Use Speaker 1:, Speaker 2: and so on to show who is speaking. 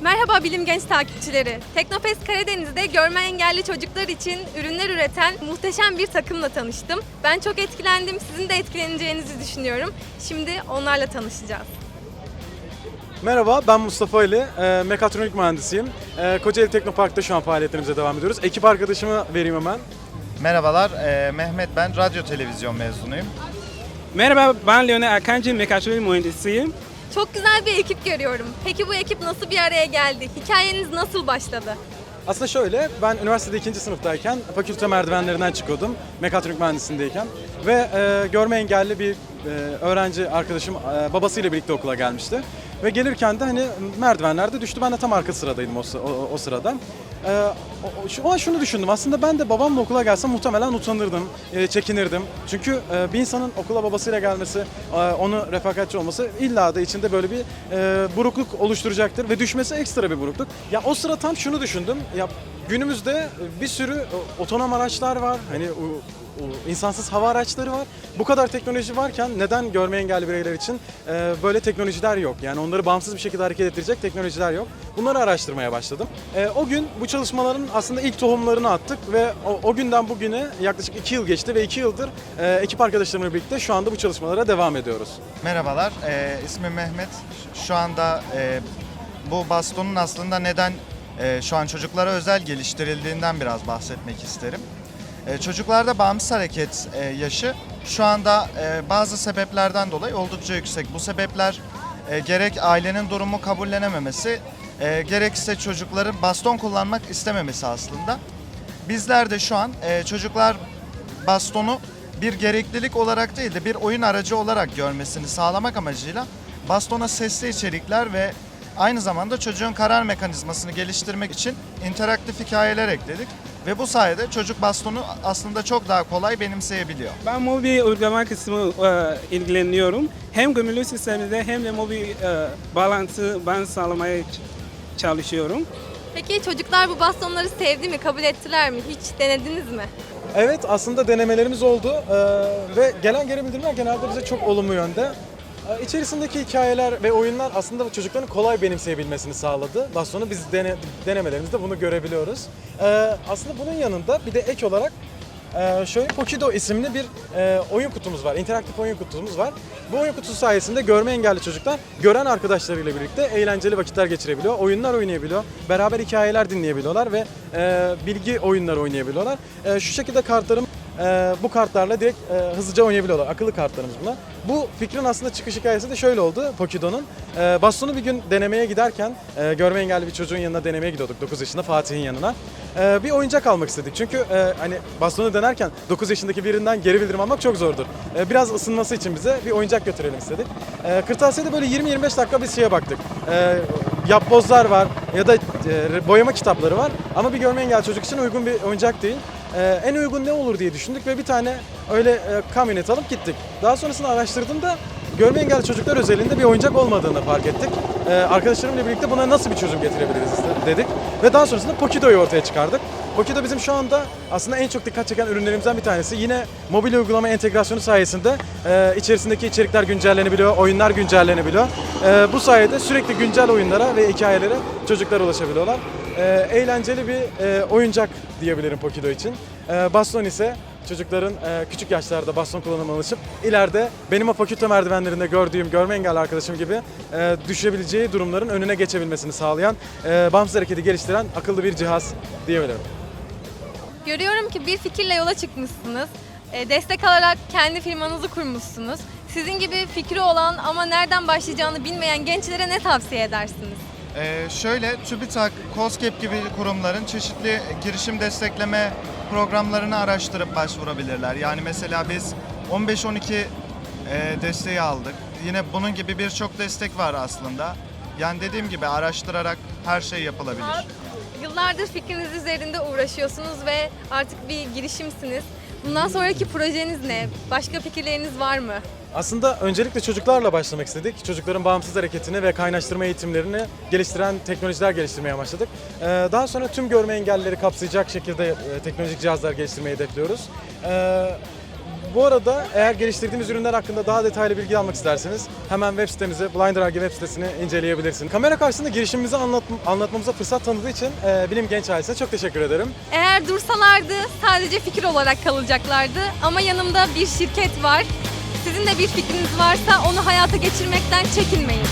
Speaker 1: Merhaba Bilim Genç takipçileri. Teknofest Karadeniz'de görme engelli çocuklar için ürünler üreten muhteşem bir takımla tanıştım. Ben çok etkilendim. Sizin de etkileneceğinizi düşünüyorum. Şimdi onlarla tanışacağız.
Speaker 2: Merhaba, ben Mustafa Ali. E, mekatronik mühendisiyim. E, Kocaeli Teknopark'ta şu an faaliyetlerimize devam ediyoruz. Ekip arkadaşımı vereyim hemen.
Speaker 3: Merhabalar, eee, Mehmet ben, radyo televizyon mezunuyum.
Speaker 4: Merhaba ben Leonel Akancı, mekatronik mühendisiyim.
Speaker 1: Çok güzel bir ekip görüyorum. Peki bu ekip nasıl bir araya geldi? Hikayeniz nasıl başladı?
Speaker 2: Aslında şöyle, ben üniversitede ikinci sınıftayken fakülte merdivenlerinden çıkıyordum. Mekatronik mühendisindeyken. Ve e, görme engelli bir e, öğrenci arkadaşım e, babasıyla birlikte okula gelmişti. Ve gelirken de hani merdivenlerde düştü. Ben de tam arka sıradaydım o, o, o sırada. E, o, o- an şunu düşündüm. Aslında ben de babamla okula gelsem muhtemelen utanırdım, e, çekinirdim. Çünkü e, bir insanın okula babasıyla gelmesi, e, onu refakatçi olması illa da içinde böyle bir e, burukluk oluşturacaktır ve düşmesi ekstra bir burukluk. Ya o sıra tam şunu düşündüm. Ya günümüzde bir sürü e, otonom araçlar var. Hani insansız hava araçları var. Bu kadar teknoloji varken neden görme engelli bireyler için e, böyle teknolojiler yok? Yani onları bağımsız bir şekilde hareket ettirecek teknolojiler yok. Bunları araştırmaya başladım. E, o gün bu çalışmaların aslında ilk tohumlarını attık ve o, o günden bugüne yaklaşık iki yıl geçti ve iki yıldır e, ekip arkadaşlarımla birlikte şu anda bu çalışmalara devam ediyoruz.
Speaker 3: Merhabalar, eee ismim Mehmet. Şu anda eee, bu bastonun aslında neden eee, şu an çocuklara özel geliştirildiğinden biraz bahsetmek isterim. Eee, çocuklarda bağımsız hareket eee, yaşı şu anda eee, bazı sebeplerden dolayı oldukça yüksek. Bu sebepler eee, gerek ailenin durumu kabullenememesi, eee, gerekse çocukların baston kullanmak istememesi aslında. Bizler de şu an çocuklar bastonu bir gereklilik olarak değil de bir oyun aracı olarak görmesini sağlamak amacıyla bastona sesli içerikler ve aynı zamanda çocuğun karar mekanizmasını geliştirmek için interaktif hikayeler ekledik. Ve bu sayede çocuk bastonu aslında çok daha kolay benimseyebiliyor.
Speaker 4: Ben mobil uygulama kısmı e, ilgileniyorum. Hem gümrük sisteminde hem de mobil e, bağlantı ben sağlamaya çalışıyorum.
Speaker 1: Peki çocuklar bu bastonları sevdi mi, kabul ettiler mi? Hiç denediniz mi?
Speaker 2: Evet aslında denemelerimiz oldu Ee, ve gelen geri bildirimler genelde bize çok olumlu yönde. Ee, İçerisindeki hikayeler ve oyunlar aslında çocukların kolay benimseyebilmesini sağladı. Bastonu biz dene, denemelerimizde bunu görebiliyoruz. Ee, aslında bunun yanında bir de ek olarak e, şöyle Pokido isimli bir e, oyun kutumuz var. interaktif oyun kutumuz var. Bu oyun kutusu sayesinde görme engelli çocuklar gören arkadaşlarıyla birlikte eğlenceli vakitler geçirebiliyor. Oyunlar oynayabiliyor. Beraber hikayeler dinleyebiliyorlar ve e, bilgi oyunları oynayabiliyorlar. E, şu şekilde kartlarım e, bu kartlarla direkt e, hızlıca oynayabiliyorlar. Akıllı kartlarımız bunlar. Bu fikrin aslında çıkış hikayesi de şöyle oldu Pokido'nun. E, bastonu bir gün denemeye giderken e, görme engelli bir çocuğun yanına denemeye gidiyorduk 9 yaşında Fatih'in yanına. E, bir oyuncak almak istedik. Çünkü e, hani bastonu denerken 9 yaşındaki birinden geri bildirim almak çok zordur. E, biraz ısınması için bize bir oyuncak götürelim istedik. E, kırtasiyede böyle 20-25 dakika bir şeye baktık. E, yapbozlar var ya da e, boyama kitapları var ama bir görme engelli çocuk için uygun bir oyuncak değil. Ee, en uygun ne olur diye düşündük ve bir tane öyle e, kamyonet alıp gittik. Daha sonrasında araştırdığımda görme engelli çocuklar özelinde bir oyuncak olmadığını fark ettik. Ee, arkadaşlarımla birlikte buna nasıl bir çözüm getirebiliriz dedik ve daha sonrasında Pokido'yu ortaya çıkardık. Pokido bizim şu anda aslında en çok dikkat çeken ürünlerimizden bir tanesi. Yine mobil uygulama entegrasyonu sayesinde e, içerisindeki içerikler güncellenebiliyor, oyunlar güncellenebiliyor. E, bu sayede sürekli güncel oyunlara ve hikayelere çocuklar ulaşabiliyorlar. E, eğlenceli bir e, oyuncak diyebilirim Pokido için. E, baston ise çocukların e, küçük yaşlarda baston kullanımına alışıp ileride benim o fakülte merdivenlerinde gördüğüm görme engelli arkadaşım gibi e, düşebileceği durumların önüne geçebilmesini sağlayan, e, bağımsız hareketi geliştiren akıllı bir cihaz diyebilirim.
Speaker 1: Görüyorum ki bir fikirle yola çıkmışsınız. E, destek alarak kendi firmanızı kurmuşsunuz. Sizin gibi fikri olan ama nereden başlayacağını bilmeyen gençlere ne tavsiye edersiniz?
Speaker 3: Ee, şöyle TÜBİTAK, KOSGEB gibi kurumların çeşitli girişim destekleme programlarını araştırıp başvurabilirler. Yani mesela biz 15-12 e, desteği aldık. Yine bunun gibi birçok destek var aslında. Yani dediğim gibi araştırarak her şey yapılabilir.
Speaker 1: Yıllardır fikriniz üzerinde uğraşıyorsunuz ve artık bir girişimsiniz. Bundan sonraki projeniz ne? Başka fikirleriniz var mı?
Speaker 2: Aslında öncelikle çocuklarla başlamak istedik. Çocukların bağımsız hareketini ve kaynaştırma eğitimlerini geliştiren teknolojiler geliştirmeye başladık. Ee, Daha sonra tüm görme engellileri kapsayacak şekilde e, teknolojik cihazlar geliştirmeyi hedefliyoruz. Bu arada eğer geliştirdiğimiz ürünler hakkında daha detaylı bilgi almak isterseniz hemen web sitemizi Blinder AG web sitesini inceleyebilirsiniz. Kamera karşısında girişimimizi anlat, anlatmamıza fırsat tanıdığı için e, Bilim Genç ailesine çok teşekkür ederim.
Speaker 1: Eğer dursalardı sadece fikir olarak kalacaklardı ama yanımda bir şirket var. Sizin de bir fikriniz varsa onu hayata geçirmekten çekinmeyin.